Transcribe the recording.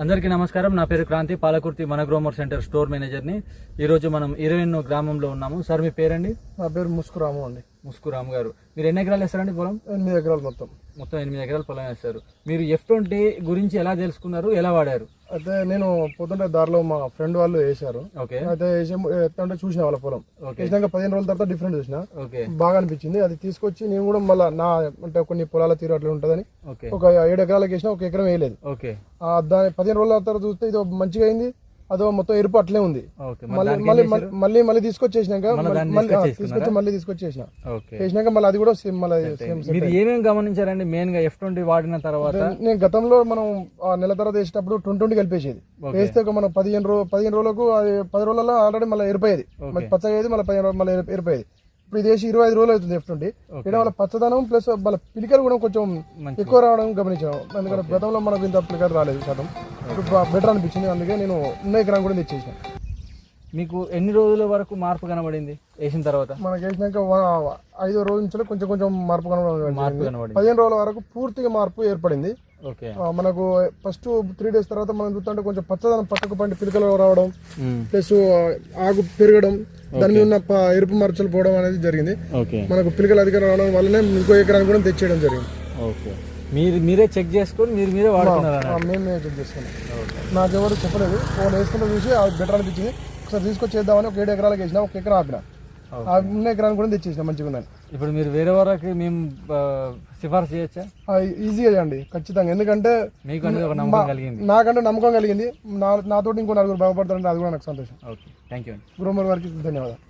అందరికీ నమస్కారం. నా పేరు క్రాంతి. పాలకుర్తి మన గ్రోమర్ సెంటర్ స్టోర్ మేనేజర్ని. ఈరోజు మనం ఇరవై గ్రామంలో ఉన్నాము. సార్ మీ పేరండి? నా పేరు ముస్కురాము అండి. ముస్కురామ్ గారు. మీరు ఎన్ని ఎకరాలు వేస్తారండి పొలం? ఎనిమిది ఎకరాలు మొత్తం. మొత్తం ఎనిమిది ఎకరాలు పొలం వేస్తారు. మీరు ఎఫ్ ట్వంటీ గురించి ఎలా తెలుసుకున్నారు? ఎలా వాడారు? అయితే నేను పోతుంటే దారిలో మా ఫ్రెండ్ వాళ్ళు ఓకే. అయితే వేసే ఎత్తుంటే చూసిన వాళ్ళ పొలం. వేసినాక పదిహేను రోజుల తర్వాత డిఫరెంట్ చూసిన. బాగా అనిపించింది. అది తీసుకొచ్చి నేను కూడా మళ్ళీ నా అంటే కొన్ని పొలాల తీరు అట్లా ఉంటుందని ఒక ఏడు ఎకరాలకు వేసిన ఒక ఎకరం వేయలేదు. దాని పదిహేను రోజుల తర్వాత చూస్తే ఇది మంచిగా అయింది. అదో మొత్తం ఎరుపు అట్లే ఉంది మళ్ళీ మళ్ళీ మళ్ళీ తీసుకొచ్చేసినాక తీసుకొచ్చి మళ్ళీ తీసుకొచ్చేసిన. ఓకే. వేసినాక మళ్ళీ అది కూడా సేమ్ మళ్ళీ సేమ్ మీరు ఏమేమి గమనించారండి? మెయిన్గా ఎఫ్ ట్వంటీ వాడిన తర్వాత? నేను గతంలో మనం ఆ నెల తర్వాత వేసేటప్పుడు ట్వంటీ ట్వంటీ కలిపేసేది. వేస్తే ఒక మనం పదిహేను రోజు పదిహేను రోజులకు అది పది రోజులలో ఆల్రెడీ మళ్ళీ ఎరిపోయేది మళ్ళీ పచ్చగా అయ్యేది మళ్ళీ పదిహేను రోజులు మళ్ళీ ఎరి- ఎరిపోయేది ఇప్పుడు ఇది వేసి ఇరవై ఐదు రోజులు అవుతుంది ఎఫ్ ట్వంటీ ఇక్కడ వల్ల పచ్చదనం ప్లస్ వాళ్ళ పిలికలు కూడా కొంచెం ఎక్కువ రావడం గమనించాం ఎందుకంటే గతంలో మనకు ఇంత పిలికలు రాలేదు శాతం. బెటర్ అనిపించింది. అందుకే నేను ఉన్న ఎకరం కూడా తెచ్చేసిన. మీకు ఎన్ని రోజుల వరకు మార్పు కనబడింది? వేసిన తర్వాత? మనకి వేసినాక ఐదో రోజు నుంచి కొంచెం కొంచెం మార్పు. కనబడింది. పదిహేను రోజుల వరకు పూర్తిగా మార్పు ఏర్పడింది. ఓకే. మనకు ఫస్ట్ త్రీ డేస్ తర్వాత మనం చూస్తుంటే కొంచెం పచ్చదనం పక్కకు పండి పిలకలు రావడం ప్లస్ ఆకు పెరగడం దాని మీద ఉన్న ఎరుపు మరచలు పోవడం అనేది జరిగింది. మనకు పిలకలు అధికం రావడం వల్లనే ఇంకో ఎకరాన్ని కూడా తెచ్చేయడం జరిగింది. ఓకే. మీరు మీరే చెక్ చేసుకొని మీరు మీరే వాడుతున్నారు మేము చెక్ చేసుకున్నాం. నాకెవరు చెప్పలేదు. ఫోన్ వేసుకుంటే చూసి అది బెటర్ అనిపించింది. ఒకసారి తీసుకొచ్చి చేద్దామని ఒక ఏడు ఎకరాలకు వేసిన ఒక ఎకరం ఆపిన. ఆ ఉన్న ఎకరాన్ని కూడా తెచ్చేసిన మంచిగా ఉందని. ఇప్పుడు మీరు వేరే వరకు మేము సిఫార్సు చేయొచ్చా? ఈజీగా చేయండి ఖచ్చితంగా. ఎందుకంటే మీకు నమ్మకం కలిగింది. నాకంటే నమ్మకం కలిగింది. నా నాతోటి ఇంకో నలుగురు బాగుపడతారంటే అది కూడా నాకు సంతోషం. ఓకే. థ్యాంక్ యూ అండి. గ్రోమర్ వారికి ధన్యవాదాలు.